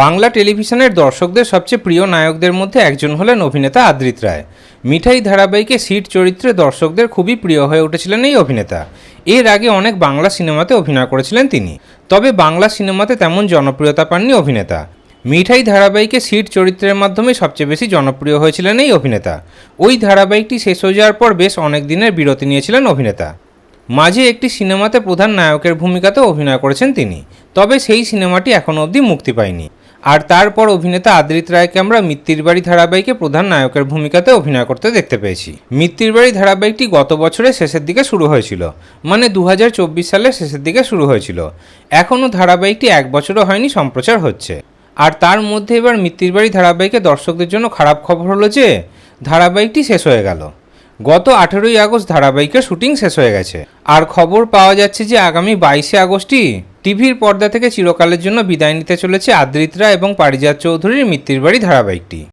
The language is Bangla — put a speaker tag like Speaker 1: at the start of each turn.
Speaker 1: বাংলা টেলিভিশনের দর্শকদের সবচেয়ে প্রিয় নায়কদের মধ্যে একজন হলেন অভিনেতা আদ্রিত রায়। মিঠাই ধারাবাহিকে সিট চরিত্রে দর্শকদের খুবই প্রিয় হয়ে উঠেছিলেন এই অভিনেতা। এর আগে অনেক বাংলা সিনেমাতে অভিনয় করেছিলেন তিনি। তবে বাংলা সিনেমাতে তেমন জনপ্রিয়তা পাননি অভিনেতা। মিঠাই ধারাবাহিকে সিট চরিত্রের মাধ্যমে সবচেয়ে বেশি জনপ্রিয় হয়েছিলেন এই অভিনেতা। ওই ধারাবাহিকটি শেষ হয়ে যাওয়ার পর বেশ অনেক দিনের বিরতি নিয়েছিলেন অভিনেতা। মাঝে একটি সিনেমাতে প্রধান নায়কের ভূমিকাতে অভিনয় করেছেন তিনি। তবে সেই সিনেমাটি এখনও অবধি মুক্তি পায়নি। আর তারপর অভিনেতা আদ্রিত রায়কে আমরা মিত্তির বাড়ি ধারাবাহিকে প্রধান নায়কের ভূমিকাতে অভিনয় করতে দেখতে পেয়েছি। মিত্তির বাড়ি ধারাবাহিকটি গত বছরের শেষের দিকে শুরু হয়েছিল মানে দু হাজার চব্বিশ সালের শেষের দিকে শুরু হয়েছিল। এখনও ধারাবাহিকটি এক বছরও হয়নি সম্প্রচার হচ্ছে। আর তার মধ্যে এবার মিত্তির বাড়ি ধারাবাহিকে দর্শকদের জন্য খারাপ খবর হলো যে, ধারাবাহিকটি শেষ হয়ে গেল। গত আঠেরোই আগস্ট ধারাবাহিকের শুটিং শেষ হয়ে গেছে। আর খবর পাওয়া যাচ্ছে যে, আগামী বাইশে আগস্টই টিভির পর্দা থেকে চিরকালের জন্য বিদায় নিতে চলেছে আদ্রিতরা এবং পারিজাত চৌধুরীর মৃত্যুর বাড়ি ধারাবাহিকটি।